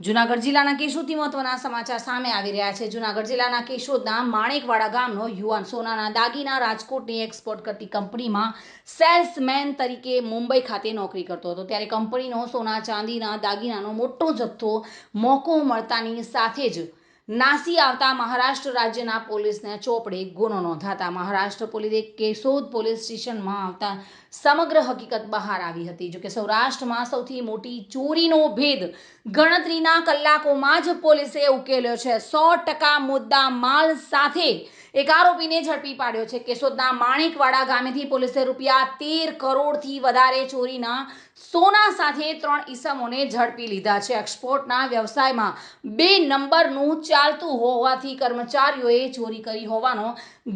જુનાગઢ જિલ્લાના કેશોદથી મહત્વના સમાચાર સામે આવી રહ્યા છે. જુનાગઢ જિલ્લાના કેશોદના માણેકવાડા ગામનો યુવાન સોનાના દાગીના રાજકોટની એક્સપોર્ટ કરતી કંપનીમાં સેલ્સમેન તરીકે મુંબઈ ખાતે નોકરી કરતો હતો. ત્યારે કંપનીનો સોના ચાંદીના દાગીનાનો મોટો જથ્થો મોકો મળતાની સાથે જ નાસી આવતા મહારાષ્ટ્ર રાજ્યના પોલીસને ચોપડે ગુનો નોંધાતા મહારાષ્ટ્ર પોલીસે કેશોદ પોલીસ સ્ટેશનમાં આવતા સમગ્ર હકીકત બહાર આવી હતી. જોકે સૌરાષ્ટ્રમાં સૌથી મોટી ચોરીનો ભેદ ગણતરીના કલાકોમાં જ પોલીસે ઉકેલ્યો છે. સો ટકા મુદ્દા માલ સાથે એક આરોપીને ઝડપી પાડ્યો છે. કેશોદના માણેકવાડા ગામેથી પોલીસે રૂપિયા તેર કરોડથી વધારે ચોરીના સોના સાથે ત્રણ ઈસમોને ઝડપી લીધા છે. એક્સપોર્ટના વ્યવસાયમાં બે નંબરનું ચાલતું હોવાથી કર્મચારીઓએ ચોરી કરી હોવાનો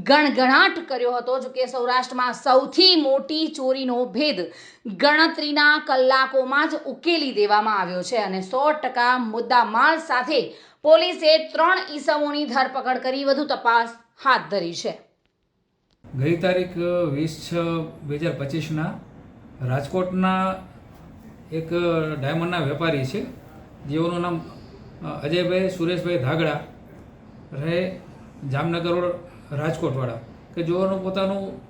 ગણગણાટ કર્યો હતો. જો કે સૌરાષ્ટ્રમાં સૌથી મોટી ચોરીનો ભેદ ગણતરીના કલાકોમાં જ ઉકેલી દેવામાં આવ્યો છે અને સો ટકા મુદ્દા માલ સાથે પોલીસે ત્રણ ઈસમોની ધરપકડ કરી વધુ તપાસ હાથ ધરી છે. ગઈ તારીખ વીસ છ, બે હજાર પચીસના રાજકોટના એક ડાયમંડના વેપારી છે, જેઓનું નામ અજયભાઈ, સુરેશભાઈ ધાગડા રહે જામનગર રાજકોટવાળા. કે જેઓનું પોતાનું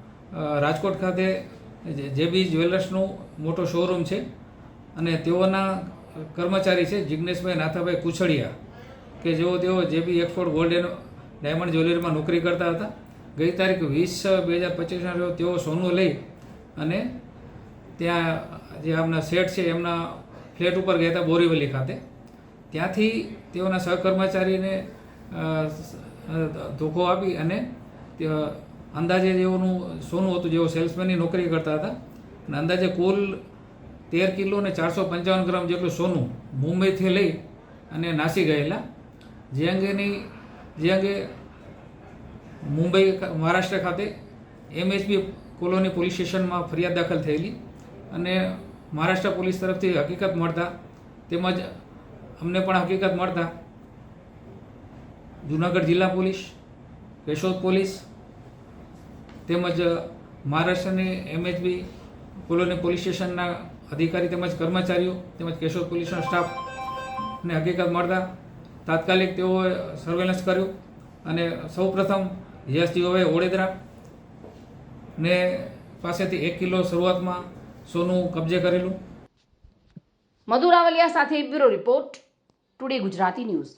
રાજકોટ ખાતે જે- બી જ્વેલર્સનું મોટો શોરૂમ છે, અને તેઓના કર્મચારી છે જિજ્ઞેશભાઈ નાથાભાઈ કુછડિયા. કે જેઓ તેઓ JB export gold and diamond જ્વેલરીમાં નોકરી કરતા હતા, ગઈ તારીખ વીસ બે હજાર પચીસના રોજ તેઓ સોનું લઈ અને ત્યાં જે આમના શેઠ છે એમના ફ્લેટ ઉપર ગયા હતા બોરીવલી ખાતે. ત્યાંથી તેઓના સહકર્મચારીને ધોકો આપી અને અંદાજે જેઓનું સોનું હતું, જેઓ સેલ્સમેનની નોકરી કરતા હતા, અને અંદાજે કુલ તેર કિલો અને ચારસો પંચાવન ગ્રામ જેટલું સોનું મુંબઈથી લઈ અને નાસી ગયેલા જે અંગેની, જે અંગે મુંબઈ મહારાષ્ટ્ર ખાતે એમએચબી કોલોની પોલીસ સ્ટેશનમાં ફરિયાદ દાખલ થયેલી અને મહારાષ્ટ્ર પોલીસ તરફથી હકીકત મળતા તેમજ અમને પણ હકીકત મળતા જુનાગઢ જિલ્લા પોલીસ, કેશોદ પોલીસ તેમજ મહારાષ્ટ્રની એમએચબી કોલોની પોલીસ સ્ટેશનના અધિકારી તેમજ કર્મચારીઓ તેમજ કેશોદ પોલીસનો સ્ટાફને હકીકત મળતા તાત્કાલિક તેઓએ સર્વેલન્સ કર્યું અને સૌપ્રથમ યશજીઓએ વડોદરા ને પાસેથી એક કિલો શરૂઆતમાં સોનું કબજે કરેલું. મધુરાવલિયા સાથે bureau report today Gujarati news.